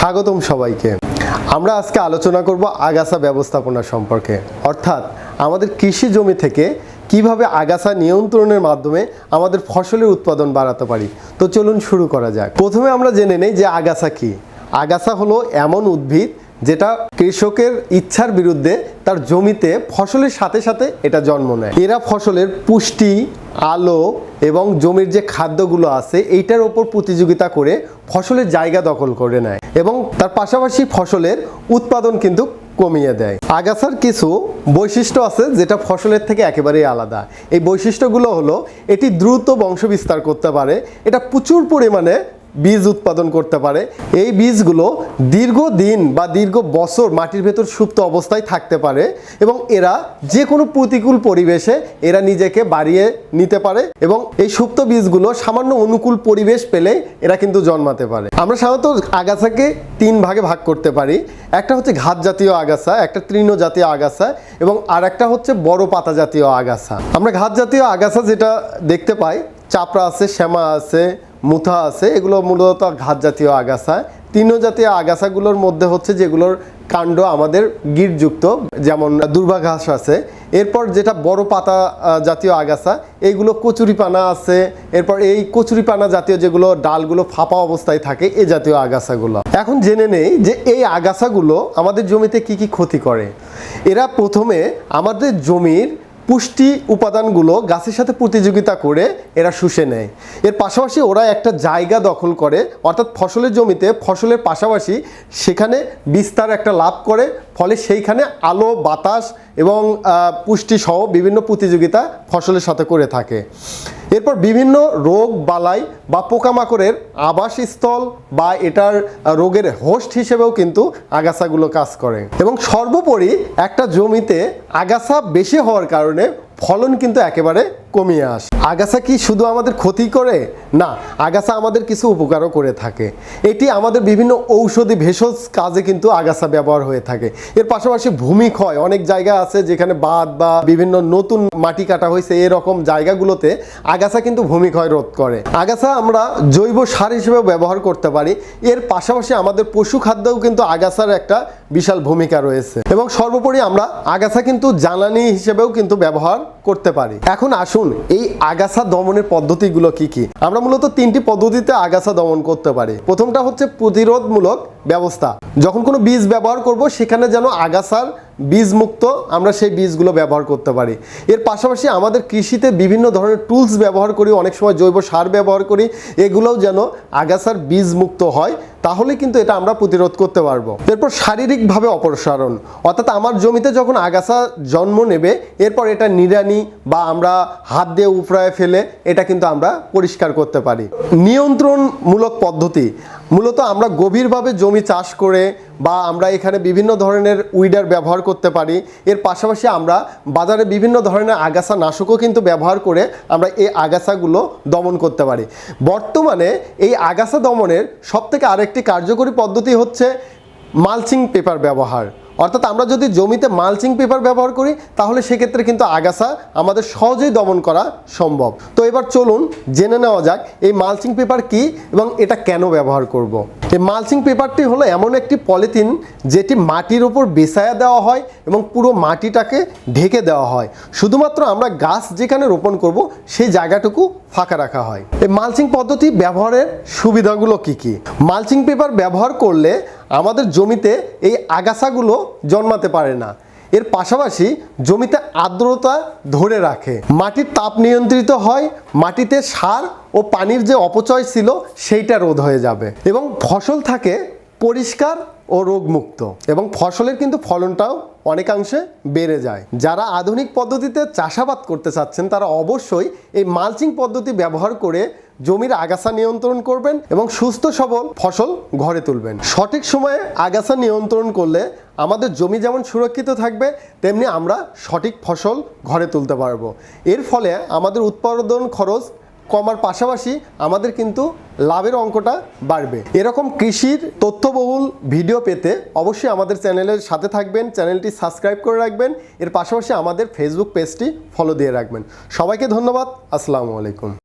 স্বাগতম সবাইকে। আমরা আজকে আলোচনা করব আগাছা ব্যবস্থাপনা সম্পর্কে। অর্থাৎ আমাদের কৃষি জমি থেকে কীভাবে আগাছা নিয়ন্ত্রণের মাধ্যমে আমাদের ফসলের উৎপাদন বাড়াতে পারি। তো চলুন শুরু করা যাক। প্রথমে আমরা জেনে নেই যে আগাছা কি। আগাছা হলো এমন উদ্ভিদ যেটা কৃষকের ইচ্ছার বিরুদ্ধে তার জমিতে ফসলের সাথে সাথে এটা জন্ম নেয়। এরা ফসলের পুষ্টি, আলো এবং জমির যে খাদ্যগুলো আছে, এইটার ওপর প্রতিযোগিতা করে ফসলের জায়গা দখল করে নেয় এবং তার পাশাপাশি ফসলের উৎপাদন কিন্তু কমিয়ে দেয়। আগাছার কিছু বৈশিষ্ট্য আছে যেটা ফসলের থেকে একেবারেই আলাদা। এই বৈশিষ্ট্যগুলো হলো, এটি দ্রুত বংশ বিস্তার করতে পারে, এটা প্রচুর পরিমাণে বীজ উৎপাদন করতে পারে। এই বীজগুলো দীর্ঘদিন বা দীর্ঘ বছর মাটির ভেতর সুপ্ত অবস্থায় থাকতে পারে এবং এরা যে কোনো প্রতিকূল পরিবেশে এরা নিজেকে বাড়িয়ে নিতে পারে এবং এই সুপ্ত বীজগুলো সামান্য অনুকূল পরিবেশ পেলে এরা কিন্তু জন্মাতে পারে। আমরা সাধারণত আগাছাকে তিন ভাগে ভাগ করতে পারি। একটা হচ্ছে ঘাত জাতীয় আগাছা, একটা তৃণ জাতীয় আগাছা এবং আর একটা হচ্ছে বড় পাতা জাতীয় আগাছা। আমরা ঘাত জাতীয় আগাছা যেটা দেখতে পাই, চাপড়া আছে, শ্যামা আছে মুথা আছে, এগুলো মূলত ঘাত জাতীয় আগাছা তৃণ জাতীয় আগাছাগুলোর মধ্যে হচ্ছে যেগুলোর কাণ্ড আমাদের গিটযুক্ত যেমন দুর্বা ঘাস আছে। এরপর যেটা বড় পাতা জাতীয় আগাছা এইগুলো কচুরিপানা আছে। এরপর এই কচুরিপানা জাতীয় যেগুলো ডালগুলো ফাঁপা অবস্থায় থাকে, এ জাতীয় আগাছাগুলো। এখন জেনে নেই যে এই আগাছাগুলো আমাদের জমিতে কি কি ক্ষতি করে। এরা প্রথমে আমাদের জমির পুষ্টি উপাদানগুলো গাছের সাথে প্রতিযোগিতা করে এরা শুষে নেয়। এর পাশাপাশি ওরা একটা জায়গা দখল করে, অর্থাৎ ফসলের জমিতে ফসলের পাশাপাশি সেখানে বিস্তার একটা লাভ করে, ফলে সেইখানে আলো, বাতাস এবং পুষ্টি সহ বিভিন্ন প্রতিযোগিতা ফসলের সাথে করে থাকে। এরপর বিভিন্ন রোগ বালাই বা পোকামাকড়ের আবাসস্থল বা এটার রোগের হোস্ট হিসেবেও কিন্তু আগাছাগুলো কাজ করে। এবং সর্বোপরি একটা জমিতে আগাছা বেশি হওয়ার কারণে ফলন কিন্তু একেবারে কমিয়ে আসে। আগাছা কি শুধু আমাদের ক্ষতি করে? না, আগাছা আমাদের কিছু উপকারও করে থাকে। এটি আমাদের বিভিন্ন ঔষধি ভেষজ কাজে কিন্তু আগাছা ব্যবহার হয়ে থাকে। এর পাশাপাশি ভূমি ক্ষয়, অনেক জায়গা আছে যেখানে বাঁধ বা বিভিন্ন নতুন মাটি কাটা হয়েছে, এরকম জায়গাগুলোতে আগাছা কিন্তু ভূমি ক্ষয় রোধ করে। আগাছা আমরা জৈব সার হিসেবেও ব্যবহার করতে পারি। এর পাশাপাশি আমাদের পশু খাদ্যও কিন্তু আগাছার একটা বিশাল ভূমিকা রয়েছে। এবং সর্বোপরি আমরা আগাছা কিন্তু জ্বালানি হিসেবেও কিন্তু ব্যবহার করতে পারি। এখন আসুন, এই আগাছা দমনের পদ্ধতিগুলো কি কি? আমরা মূলত তিনটি পদ্ধতিতে আগাছা দমন করতে পারি। প্রথমটা হচ্ছে প্রতিরোধমূলক ব্যবস্থা। যখন কোনো বীজ ব্যবহার করব, সেখানে যেন আগাছার বীজ মুক্ত আমরা সেই বীজগুলো ব্যবহার করতে পারি। এর পাশাপাশি আমাদের কৃষিতে বিভিন্ন ধরনের টুলস ব্যবহার করি, অনেক সময় জৈব সার ব্যবহার করি, এগুলোও যেন আগাছার বীজ মুক্ত হয়, তাহলে কিন্তু এটা আমরা প্রতিরোধ করতে পারব। এরপর শারীরিকভাবে অপসারণ, অর্থাৎ আমার জমিতে যখন আগাছা জন্ম নেবে, এরপর এটা নিড়ানি বা আমরা হাত দিয়ে উপড়ায় ফেলে, এটা কিন্তু আমরা পরিষ্কার করতে পারি। নিয়ন্ত্রণমূলক পদ্ধতি মূলত আমরা গভীরভাবে জমি চাষ করে বা আমরা এখানে বিভিন্ন ধরনের উইডার ব্যবহার করতে পারি। এর পাশাপাশি আমরা বাজারে বিভিন্ন ধরনের আগাছা নাশকও কিন্তু ব্যবহার করে আমরা এই আগাছাগুলো দমন করতে পারি। বর্তমানে এই আগাছা দমনের সবথেকে আরেকটি কার্যকরী পদ্ধতি হচ্ছে মালচিং পেপার ব্যবহার। অর্থাৎ আমরা যদি জমিতে মালচিং পেপার ব্যবহার করি, তাহলে সেক্ষেত্রে কিন্তু আগাছা আমাদের সহজেই দমন করা সম্ভব। তো এবার চলুন জেনে নেওয়া যাক, এই মালচিং পেপার কি এবং এটা কেন ব্যবহার করব। এই মালচিং পেপারটি হলো এমন একটি পলিথিন যেটি মাটির উপর বেসায়া দেওয়া হয় এবং পুরো মাটিটাকে ঢেকে দেওয়া হয়। শুধুমাত্র আমরা গাছ যেখানে রোপণ করব, সেই জায়গাটুকু ফাঁকা রাখা হয়। এই মালচিং পদ্ধতি ব্যবহারের সুবিধাগুলো কি কি? মালচিং পেপার ব্যবহার করলে আমাদের জমিতে এই আগাছাগুলো জন্মাতে পারে না। এর পাশাপাশি জমিতে আর্দ্রতা ধরে রাখে। মাটির তাপ নিয়ন্ত্রিত হয়, মাটিতে সার ও পানির যে অপচয় ছিল সেইটা রোধ হয়ে যাবে এবং ফসল থাকে পরিষ্কার ও রোগমুক্ত। এবং ফসলের কিন্তু ফলনটাও অনেকাংশে বেড়ে যায়। যারা আধুনিক পদ্ধতিতে চাষাবাদ করতে চাচ্ছেন, তারা অবশ্যই এই মালচিং পদ্ধতি ব্যবহার করে জমির আগাছা নিয়ন্ত্রণ করবেন এবং সুস্থ সবল ফসল ঘরে তুলবেন। সঠিক সময়ে আগাছা নিয়ন্ত্রণ করলে আমাদের জমি যেমন সুরক্ষিত থাকবে, তেমনি আমরা সঠিক ফসল ঘরে তুলতে পারব। এর ফলে আমাদের উৎপাদন খরচ কমার পাশাপাশি আমাদের কিন্তু লাভের অঙ্কটা বাড়বে। এরকম কৃষির তথ্যবহুল ভিডিও পেতে অবশ্যই আমাদের চ্যানেলের সাথে থাকবেন, চ্যানেলটি সাবস্ক্রাইব করে রাখবেন, এর পাশাপাশি আমাদের ফেসবুক পেজটি ফলো দিয়ে রাখবেন। সবাইকে ধন্যবাদ, আসসালামু আলাইকুম।